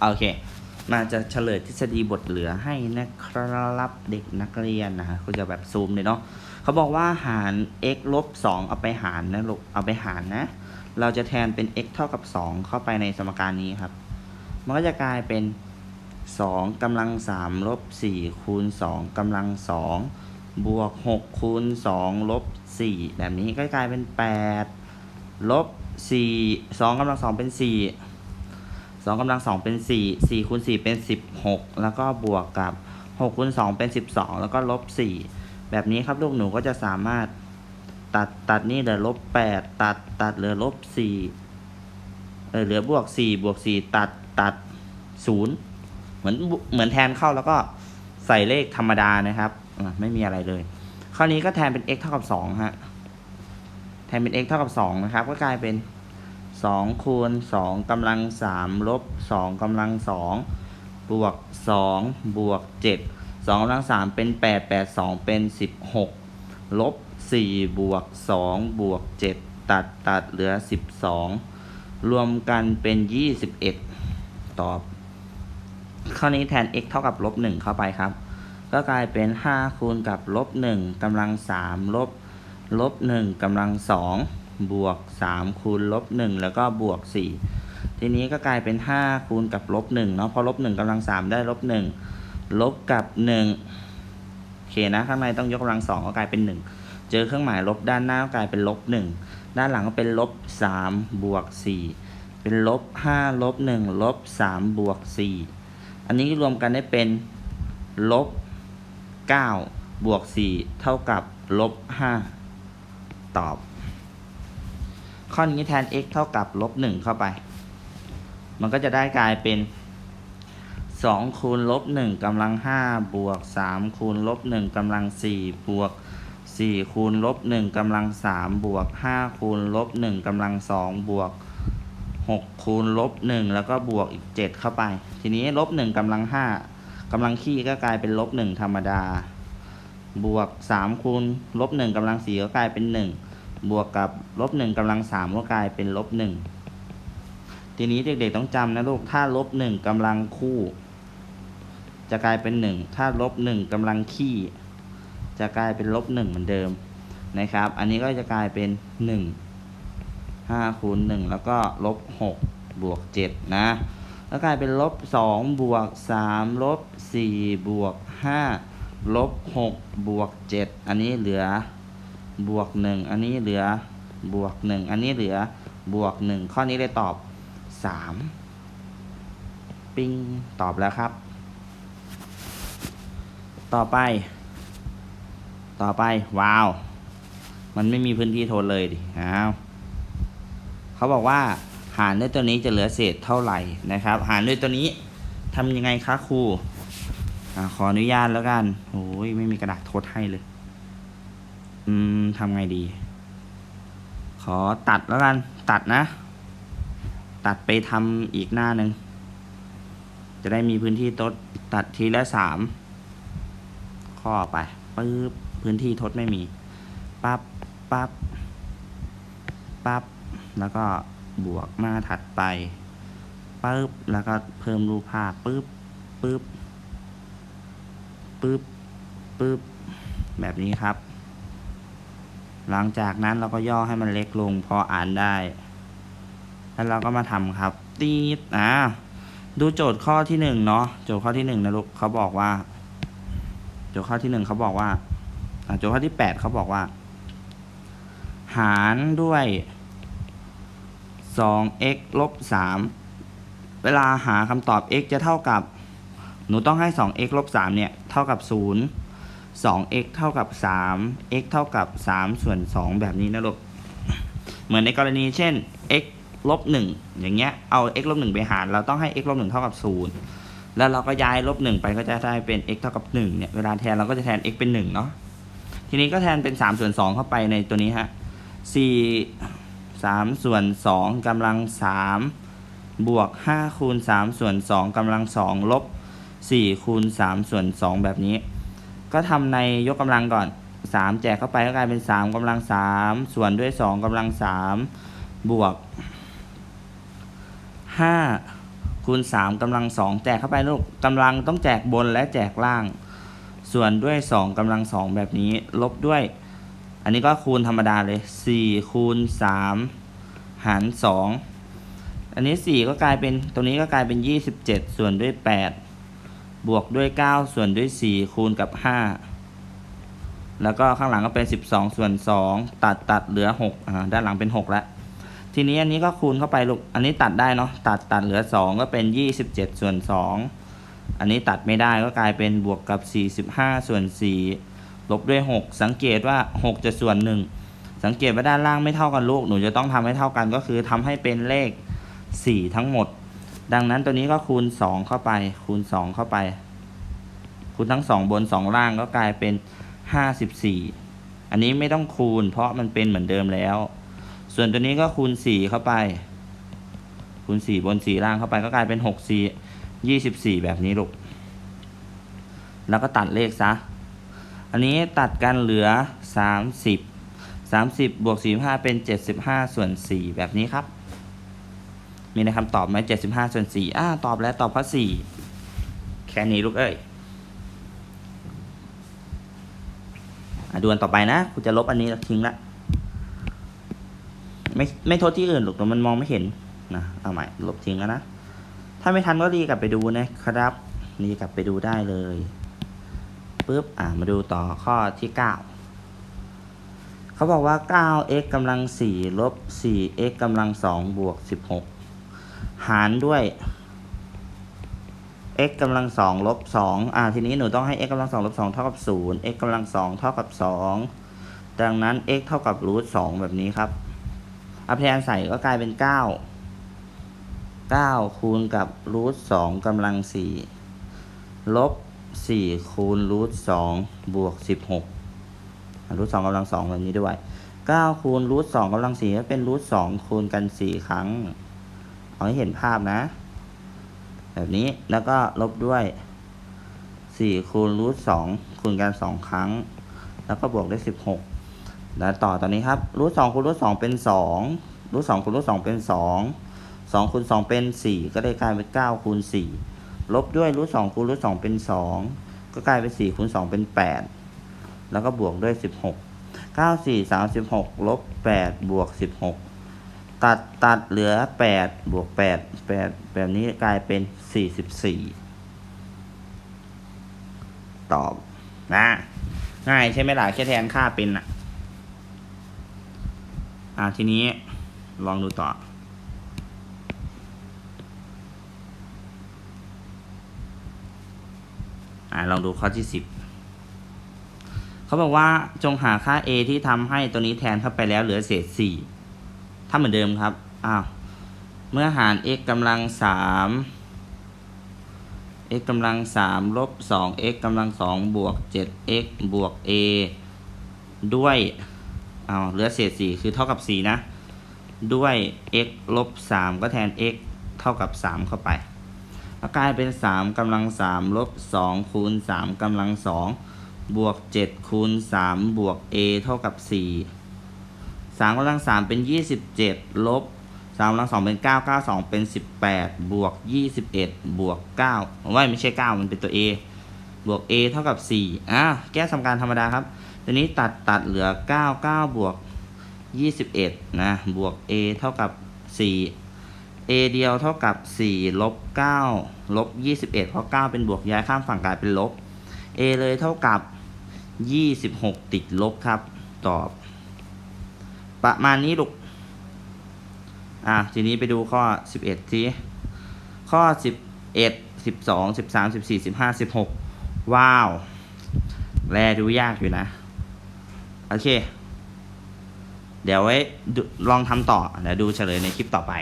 โอเค มาจะเฉลยทฤษฎีบทเหลือให้นะครับเด็กนักเรียนนะฮะก็จะแบบซูมเลยเนาะเขาบอกว่าหาร x ลบ2เอาไปหารนะลูกเอาไปหารนะ เราจะแทนเป็น x เท่ากับ 2 เข้าไปในสมการนี้ครับ มันก็จะกลายเป็น 2กำลัง3ลบ4คูณ2กำลัง2บวก6คูณ2ลบ4แบบนี้ก็กลายเป็น 8ลบ4 2กำลัง2เป็น 4 2กำลัง2เป็น4 4คูณ4เป็น16แล้วก็บวกกับ6คูณ2เป็น12แล้วก็ลบ4แบบนี้ครับลูกหนูก็จะสามารถตัดตัดนี่เหลือลบ8ตัดตัดเหลือลบ4เออเหลือบวก4บวก4ตัดตัด0เหมือนเหมือนแทนเข้าแล้วก็ใส่เลขธรรมดานะครับไม่มีอะไรเลยข้อนี้ก็แทนเป็น x เท่ากับ2ฮะแทนเป็น x เท่ากับ2นะครับ ก็กลายเป็น 2คูณ2กำลัง3ลบ2กำลัง2บวก2บวก7 2กำลัง3เป็น 8 8 2 เป็น 16 ลบ 4 บวก 2 บวก 7 ตัดตัดเหลือ 12 รวมกันเป็น 21 ตอบ ข้อนี้แทน x เท่ากับลบ 1 เข้าไปครับ ก็กลายเป็น 5 คูณกับลบ 1กำลัง3ลบลบ 1กำลัง2 บวก 3 คูณลบ 1 แล้วก็บวก 4 ทีนี้ก็กลายเป็น 5 คูณกับลบ1เนาะเพราะลบ1กำลัง 3 ได้ลบ 1 ลบกับ 1 โอเคนะ ข้างในต้องยกกำลัง 2 ก็กลายเป็น 1 เจอเครื่องหมายลบด้านหน้าก็กลายเป็นลบ 1 ด้านหลังก็เป็นลบ 3 บวก 4 เป็นลบ 5 ลบ 1 ลบ 3 บวก 4 อันนี้รวมกันได้เป็นลบ 9 บวก 4 เท่ากับลบ 5 ตอบ ข้อนี้แทน x เท่ากับลบ1เข้าไป มันก็จะได้กลายเป็น2คูณลบ1กำลัง5บวก3คูณลบ1กำลัง4บวก4คูณลบ1กำลัง3บวก5คูณลบ1กำลัง2บวก6คูณลบ1แล้วก็บวกอีก7เข้าไป ทีนี้ลบ1กำลัง5กำลังขี้ก็กลายเป็นลบ1ธรรมดา บวก3คูณลบ1กำลัง4ก็กลายเป็น1 บวกกับลบ1กำลัง3ก็กลายเป็นลบ1ทีนี้เด็กๆต้องจำนะลูก ถ้าลบ1กำลังคู่ จะกลายเป็น1ถ้าลบ1กำลังขี้ จะกลายเป็นลบ1เหมือนเดิมนะครับ อันนี้ก็จะกลายเป็น1 5คูณ1แล้วก็ลบ6บวก7นะ แล้วกลายเป็นลบ2บวก3ลบ4บวก5ลบ6บวก7อันนี้เหลือ บวก1อันนี้เหลือบวก1อันนี้เหลือบวก1ข้อนี้เลยตอบ3ปิ้งตอบแล้วครับ ต่อไป ต่อไป ว้าว มันไม่มีพื้นที่ทนเลยดิอ้าวเขาบอกว่า หารด้วยตัวนี้จะเหลือเศษเท่าไหร่นะครับ หารด้วยตัวนี้ทำยังไงคะครูอ่ขออนุญาตแล้วกันโอ้ยไม่มีกระดาษทดให้เลย อืมทำไงดี ขอตัดแล้วกัน ตัดนะ ตัดไปทำอีกหน้าหนึ่ง จะได้มีพื้นที่ทดตัดทีละสามข้อไปปึ๊บพื้นที่ทดไม่มี ปั๊บปั๊บปั๊บแล้วก็บวกมาถัดไปปึ๊บแล้วก็เพิ่มรูปภาพปึ๊บปึ๊บปึ๊บปึ๊บแบบนี้ครับ หลังจากนั้นเราก็ย่อให้มันเล็กลงพออ่านได้ แล้วเราก็มาทำครับ ตีดอ่าดูโจทย์ข้อที่หนึ่งเนาะโจทย์ข้อที่หนึ่งนะลูกเขาบอกว่า โจทย์ข้อที่หนึ่งเขาบอกว่าอ่าโจทย์ข้อที่แปดเขาบอกว่า หารด้วย 2x ลบ3เวลาหาคำตอบ x จะเท่ากับ หนูต้องให้ 2x ลบ3เนี่ย เท่ากับ0 2x เท่ากับ 3 x เท่ากับ 3 ส่วน 2 แบบนี้นะลูก เหมือนในกรณีเช่น x ลบ1อย่างเงี้ย เอา x ลบ1ไปหาร เราต้องให้ x ลบ1เท่ากับ 0 แล้วเราก็ย้ายลบ1ไปก็จะได้เป็น x เท่ากับ1เนี่ย เวลาแทนเราก็จะแทน x เป็น1เนาะ ทีนี้ก็แทนเป็น 3 ส่วน 2 เข้าไปในตัวนี้ฮะ 4 3 ส่วน 2กำลัง 3 บวก 5 คูณ 3 ส่วน 2กำลัง 2 ลบ 4 คูณ 3 ส่วน 2 แบบนี้ ก็ทำในยกกำลังก่อน 3 แจกเข้าไปก็กลายเป็น 3กำลัง 3 ส่วนด้วย 2กำลัง 3 บวก 5 คูณสามกำลังสองแจกเข้าไปลูกกำลังต้องแจกบนและแจกล่าง ส่วนด้วยสองกำลังสองแบบนี้ ลบด้วย อันนี้ก็คูณธรรมดาเลยสี่คูณสามหารสองอันนี้สี่ก็กลายเป็นตรงนี้ก็กลายเป็นยี่สิบเจ็ดส่วนด้วยแปด บวกด้วยเก้าส่วนด้วยสี่คูณกับห้าแล้วก็ข้างหลังก็เป็นสิบสองส่วนสองตัดตัดเหลือหกอ่าด้านหลังเป็นหกแล้ว ทีนี้อันนี้ก็คูณเข้าไปลูก อันนี้ตัดได้เนาะ ตัดตัดเหลือ 2 ก็เป็น 27 ส่วน 2 อันนี้ตัดไม่ได้ก็กลายเป็นบวกกับ 45 ส่วน 4 ลบด้วย 6 สังเกตว่า 6 จะส่วน 1 สังเกตว่าด้านล่างไม่เท่ากันลูก หนูจะต้องทำให้เท่ากันก็คือทำให้เป็นเลข 4 ทั้งหมด ดังนั้นตัวนี้ก็คูณ 2 เข้าไป คูณ 2 เข้าไป คูณทั้ง 2 บน 2 ล่างก็กลายเป็น 54 อันนี้ไม่ต้องคูณ เพราะมันเป็นเหมือนเดิมแล้ว ส่วนตัวนี้ก็คูณสี่เข้าไป คูณสี่บนสี่ล่างเข้าไปก็กลายเป็นหกสี่ยี่สิบสี่แบบนี้ลูก แล้วก็ตัดเลขซะ อันนี้ตัดกันเหลือสามสิบสามสิบบวกสี่ห้าเป็นเจ็ดสิบห้าส่วนสี่แบบนี้ครับ มีในคำตอบไหมเจ็ดสิบห้าส่วนสี่อ่าตอบแล้วตอบข้อสี่แค่นี้ลูกเอ้ยอดูอันต่อไปนะกูจะลบอันนี้ทิ้งละไม่ไม่โทษที่อื่นหรอกแต่มันมองไม่เห็นนะเอาใหม่ลบทิ้งแล้วนะ ถ้าไม่ทันก็รีกลับไปดูนะครับรีกลับไปดูได้เลยปุ๊บอ่ามาดูต่อข้อที่ 9 เขาบอกว่า 9x กำลัง4ลบ 4x กำลัง2บวก16 หารด้วย x กำลัง2ลบ2อ่าทีนี้หนูต้องให้ x กำลัง2ลบ2เท่ากับ0 x กำลัง2เท่ากับ2ดังนั้น x เท่ากับรูท2แบบนี้ครับเอาแทนใส่ก็กลายเป็นเก้าเก้าคูณกับรูทสองกำลังสี่ลบสี่คูณรูทสองบวกสิบหกรูทสองกำลังสองแบบนี้ด้วยเก้าคูณรูทสองกำลังสี่ก็เป็นรูทสองคูณกันสี่ครั้ง เอาให้เห็นภาพนะ แบบนี้แล้วก็ลบด้วยสี่คูณรูทสองคูณกันสองครั้ง แล้วก็บวกด้วยสิบหกแล้วต่อตอนนี้ครับรูทสองคูณรูทสองเป็นสองรูทสองคูณรูทสองเป็นสองสองคูณสองเป็นสี่ก็ได้กลายเป็นเก้าคูณสี่ลบด้วยรูทสองคูณรูทสองเป็นสองก็กลายเป็นสี่คูณสองเป็นแปดแล้วก็บวกด้วยสิบหกเก้าสี่สามสิบหกลบแปดบวกสิบหก ตัดตัดเหลือแปดบวกแปดแปดแบบนี้กลายเป็นสี่สิบสี่ตอบนะ ง่ายใช่ไหมล่ะ แค่แทนค่าเป็นอะ อ่าทีนี้ลองดูต่อ อ่าลองดูข้อที่สิบเขาบอกว่าจงหาค่า a ที่ทำให้ตัวนี้แทนเข้าไปแล้วเหลือเศษสี่ ถ้าเหมือนเดิมครับ อ้าว เมื่อหาร x กำลังสาม x กำลังสามลบสอง x กำลังสองบวกเจ็ด x บวก a ด้วยเอาเหลือเศษสี่คือเท่ากับสี่นะ ด้วย x ลบสามก็แทน x เท่ากับสามเข้าไปแล้วกลายเป็นสามกำลังสามลบสองคูณสามกำลังสองบวกเจ็ดคูณสามบวก a เท่ากับสี่ สามกำลังสามเป็นยี่สิบเจ็ดลบสามกำลังสองเป็นเก้าเก้าสองเป็นสิบแปดบวกยี่สิบเอ็ดบวกเก้าว่าไม่ใช่เก้ามันเป็นตัว a บวก a เท่ากับสี่อะแก้สมการธรรมดาครับทีนี้ตัดตัดเหลือเก้าเก้าบวก21นะบวก a เท่ากับ4 a เดียวเท่ากับ4ลบ9ลบ21 เพราะ 9 เป็นบวกย้ายข้ามฝั่งกลายเป็นลบ a เลยเท่ากับ 26 ติดลบครับ ตอบ ประมาณนี้ลูก อะทีนี้ไปดูข้อ 11ทีข้อ 11 12 13 14 15 16 ว้าว แลดูยากอยู่นะ โอเค เดี๋ยวไว้ลองทำต่อ เดี๋ยวดูเฉลยในคลิปต่อไป